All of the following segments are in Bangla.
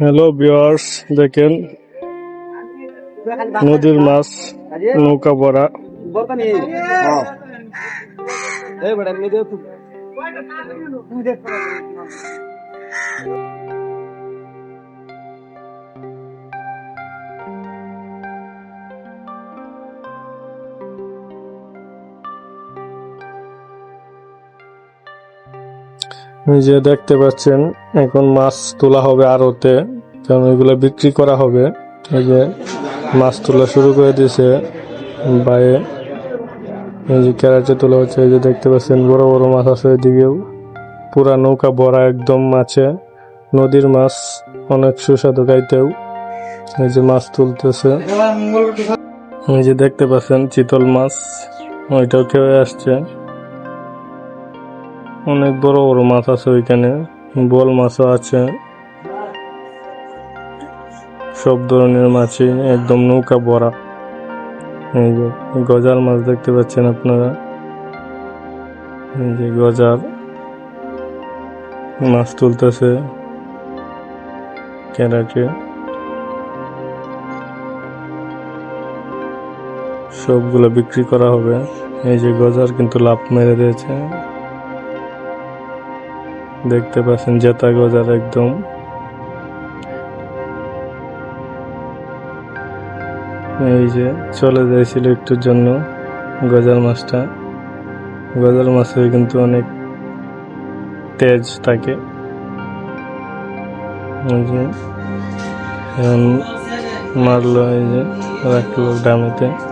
হ্যালো বিয়ার্স দেখেন নদীর মাছ নৌকা ভরা। এই যে দেখতে পাচ্ছেন, এখন মাছ তোলা হবে আড়তে, কারণ এগুলো বিক্রি করা হবে। এই যে মাছ তোলা শুরু করে দিয়েছে বাইরে এই যে ক্যারাটে তোলা হচ্ছে, এই যে দেখতে পাচ্ছেন, বড় বড় মাছ আছে এদিকেও। পুরা নৌকা ভরা একদম মাছে। নদীর মাছ অনেক সুস্বাদু খাইতেও। এই যে মাছ তুলতেছে। এই যে দেখতে পাচ্ছেন, চিতল মাছ। ওইটাও খেয়ে আসছে। অনেক বড় বড় মাছ আছে ওইখানে বোয়াল মাছও আছে। সব ধরনের মাছই, একদম নৌকা ভরা। এই যে গজার মাছ দেখতে পাচ্ছেন আপনারা? এই যে গজার মাছ তুলতেছে ক্যারাটে। সবগুলো বিক্রি করা হবে। এই যে গজার কিন্তু লাভ মেরে দিয়েছে। দেখতে পাচ্ছেন জেতা গজার একদম। এই যে চলে যাইছিল একটুর জন্য গজার মাছটা। গজার মাছে কিন্তু অনেক তেজ থাকে। মারলো, এই যে রাখল ডামেতে।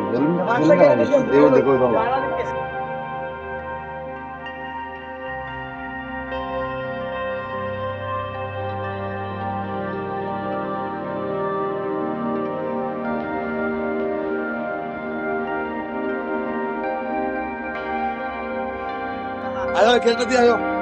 దేవుడు దిగుతాం Adiós, que no te diga yo.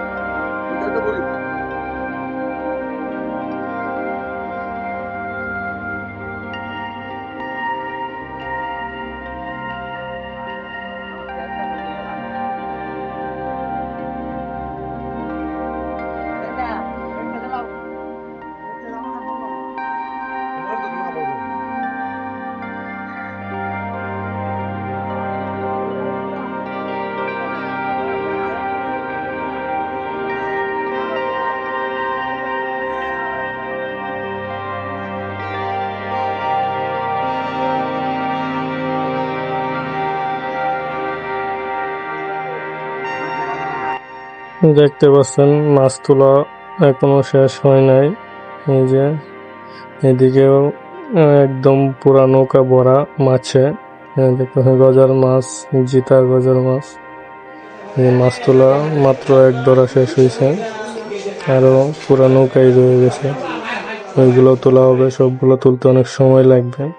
দেখতে পাচ্ছেন, মাছ তোলা এখনও শেষ হয় নাই। এই যে, এদিকেও একদম পুরা নৌকা ভরা মাছে। দেখতে গজার মাছ জিতা গজার মাছ। এই মাছ তোলা মাত্র এক ধরা শেষ হয়েছে। আরও পুরা নৌকাই রয়ে গেছে। ওইগুলো তোলা হবে, সবগুলো তুলতে অনেক সময় লাগবে।